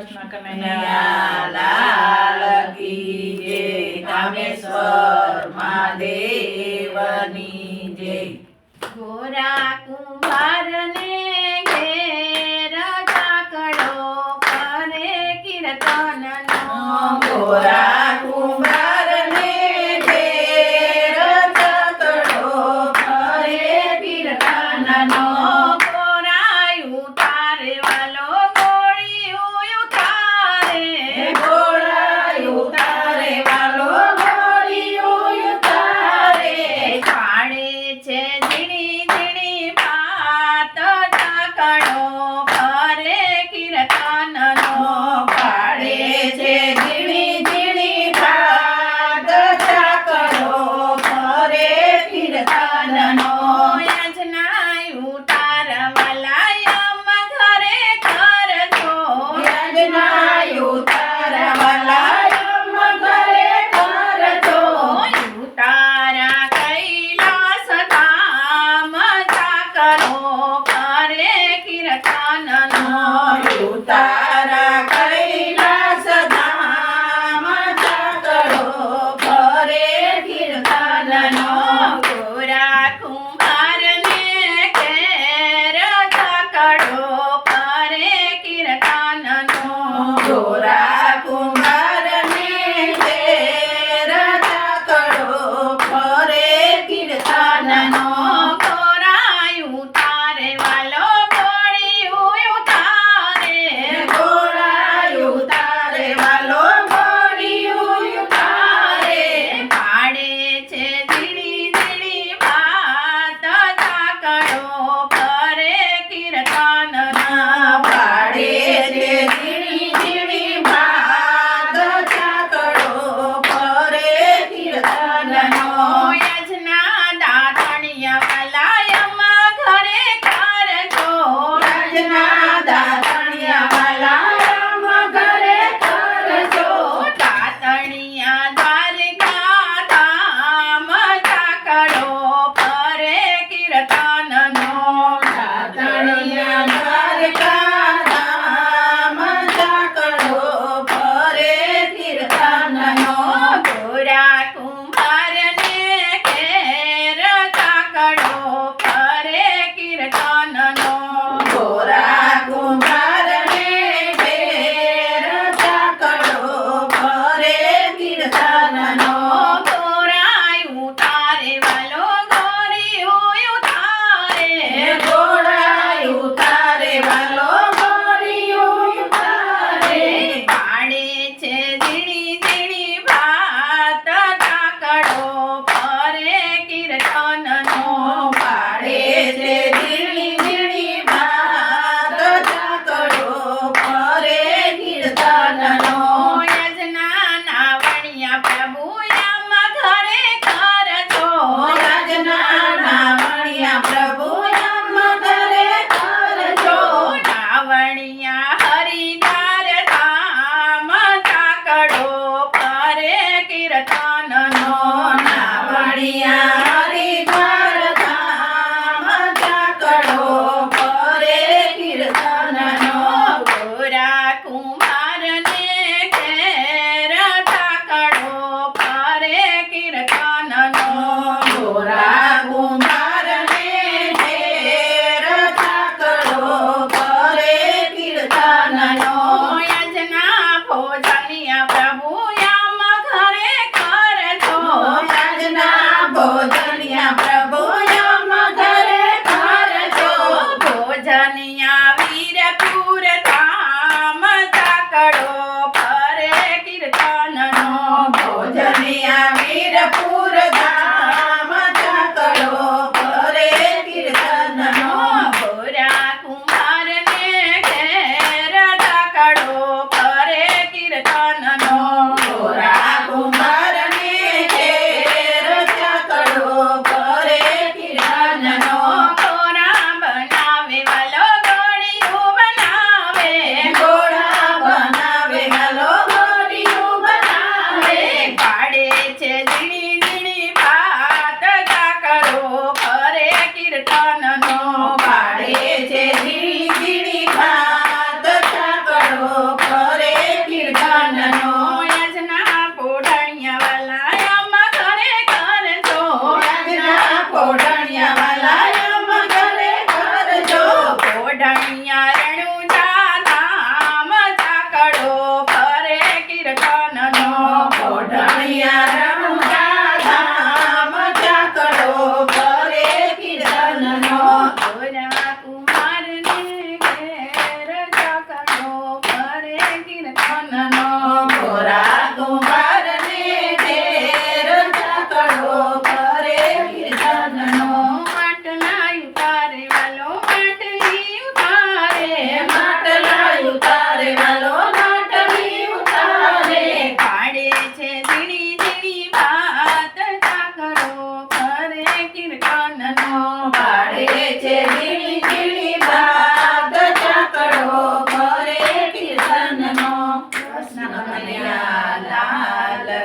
કૃષ્ણ કનૈયાલાલ કી જય કામેશ્વર મહાદેવની જય ગોરા કુંભારને ઘેર કાકડો કરે કીર્તન ગોરા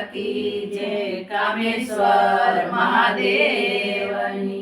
કી જય કામેશ્વર મહાદેવની